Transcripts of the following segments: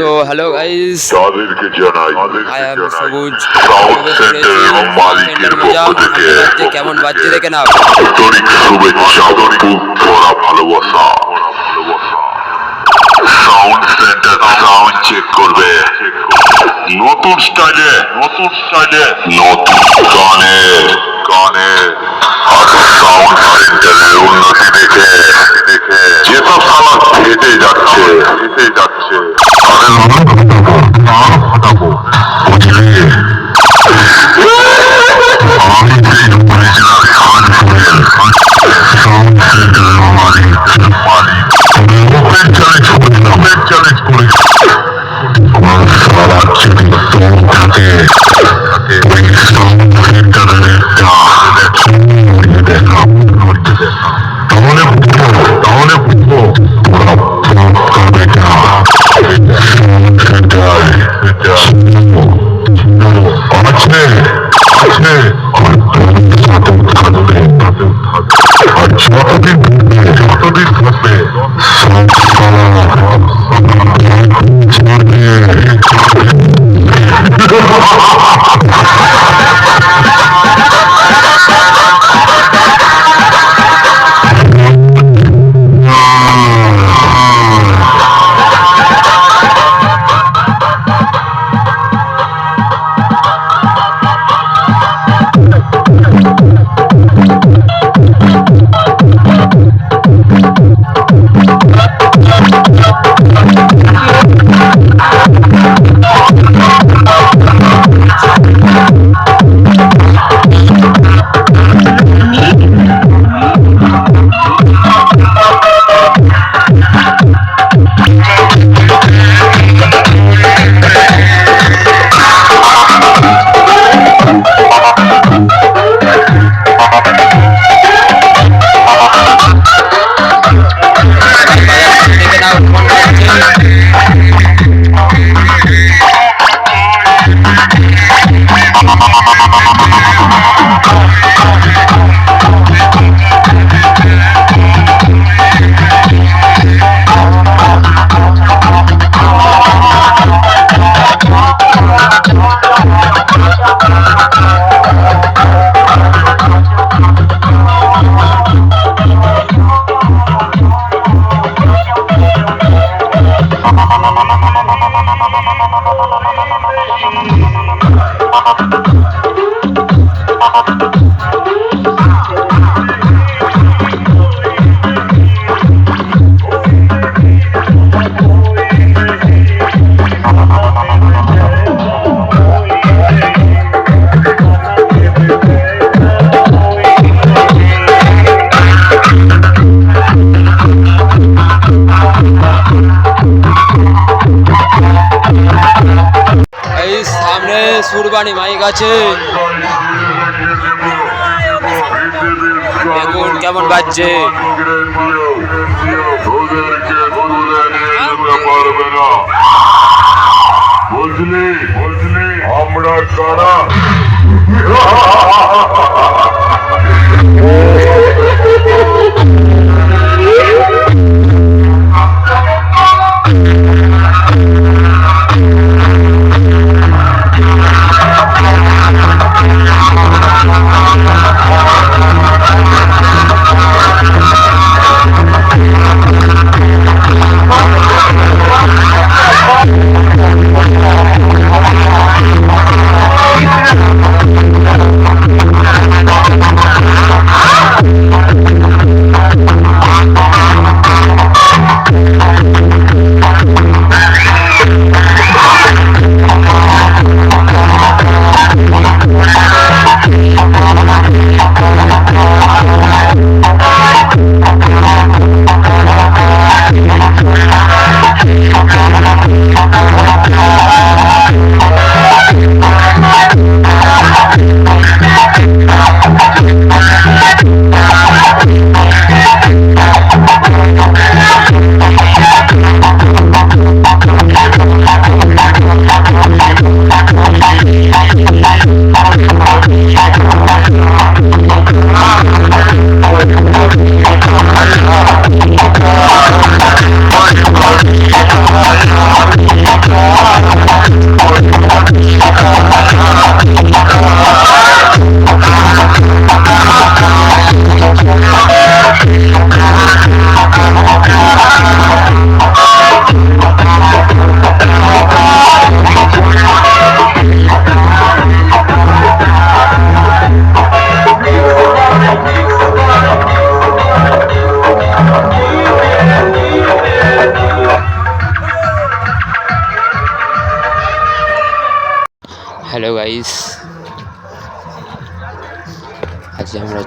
তো hello guys তাদেরকে জানাই আই এম সবুজ। মালিকের পক্ষ থেকে কেমন বাচ্চা দেখে নাও। আন্তরিক শুভেচ্ছা। বুক ভরা ভালোবাসা। সাউন্ড সেন্টার সাউন্ড চেক করবে। নতুন স্টাইলে নতুন স্টাইলে নতুন গানে গানে Yeah. Uh-huh. আছে। দেখুন কেমন বাজছে। বুঝলি বুঝলি আমরা কারা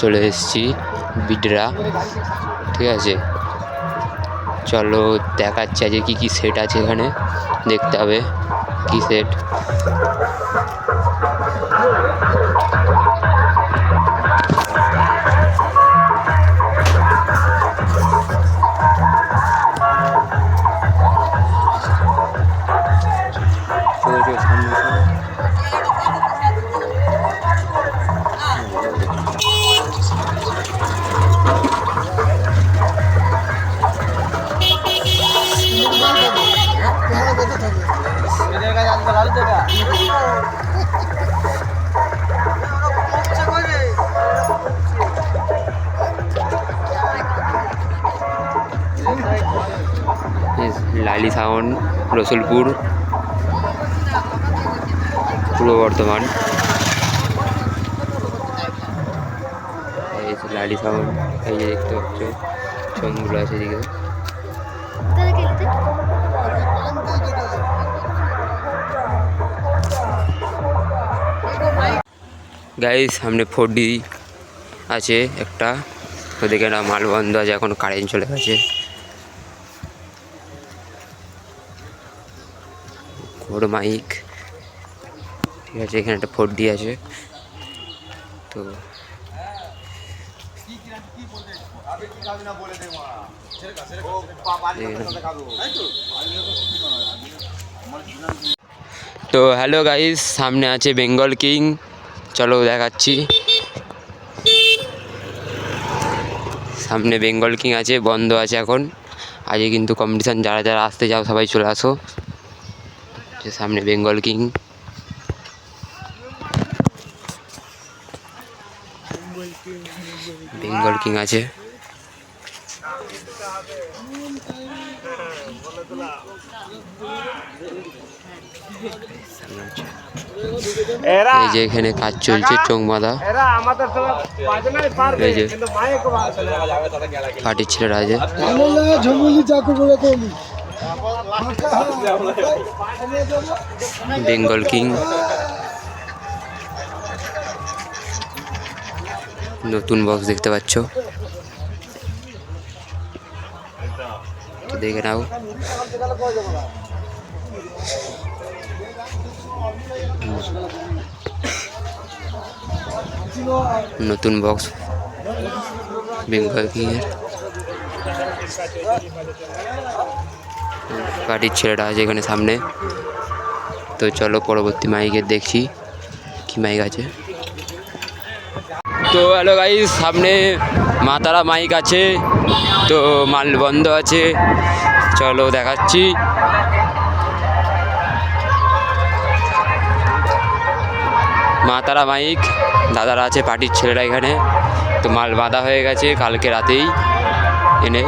চলে এসেছি বিডরা, ঠিক আছে? চলো দেখাচ্ছে যে কী কী সেট আছে এখানে, দেখতে হবে কী সেট লালি সাউন্ড, রসুলপুর, পূর্ব বর্ধমান। এই যে লালি সাউন্ড, এই যে দেখতে পাচ্ছ চোঙগুলো আছে এদিকে। গাইস সামনে ফোর ডি আছে একটা। ওদিকে একটা মাল বন্ধ আছে, এখন কারেন্ট চলে গেছে। ঘোর মাইক। ঠিক আছে, এখানে একটা ফোর ডি আছে। তো তো হ্যালো গাইস, সামনে আছে বেঙ্গল কিং। চলো দেখাচ্ছি। সামনে বেঙ্গল কিং আছে, বন্ধ আছে এখন। আজকে কিন্তু কম্পিটিশান যারা যারা আসতে যাও সবাই চলে আসো। যে সামনে বেঙ্গল কিং। বেঙ্গল কিং আছে। এই যে এখানে কাজ চলছে পারবে এই যে। পার্টির ছেলেরা আছে। বেঙ্গল কিং। নতুন বক্স দেখতে পাচ্ছ। দেখে নাও। নতুন বক্স বেঙ্গল কিংয়ের। পার্টির ছেলেটা আছে এখানে সামনে। তো চলো পরবর্তী মাইকের দেখছি কি মাইক আছে। তো হ্যালো গাইস সামনে মাতারা মাইক আছে, তো মাল বন্ধ আছে। চলো দেখাচ্ছি। মাতারা মাইক, দাদারা আছে, পার্টির ছেলেরা এখানে। তো মাল বাঁধা হয়ে গেছে কালকে রাতেই। এনে,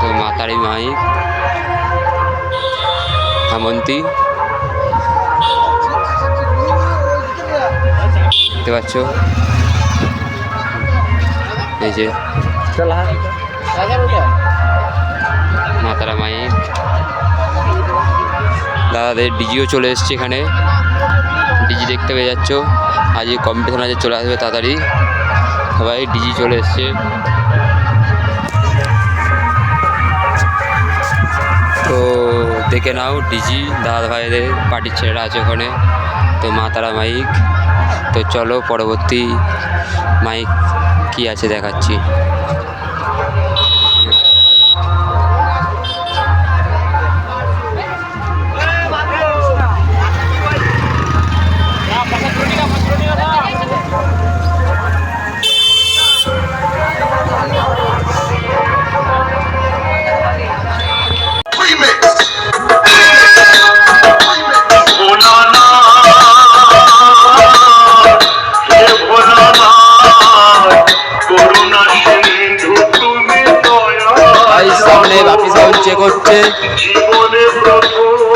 তো মাতারি মাইক। হেমন্তী দেখতে পাচ্ছ? এই যে মাতারা মাইক। দাদাদের ডিজিও চলে এসছে এখানে। ডিজি দেখতে পেয়ে যাচ্ছ। আজকে কম্পিটিশন আছে, চলে আসবে তাড়াতাড়ি। সবাই ডিজি চলে এসছে। দেখে নাও, ডিজি দাদা ভাইদের পার্টির ছেলেরা আছে ওখানে। তো মা তারা মাইক। তো চলো পরবর্তী মাইক কি আছে দেখাচ্ছি। হচ্ছে জীবনে প্রথম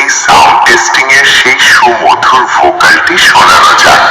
এই সাউন্ড টেস্টিং এর সেই সুমধুর ভোকালটি শোনানো যাক।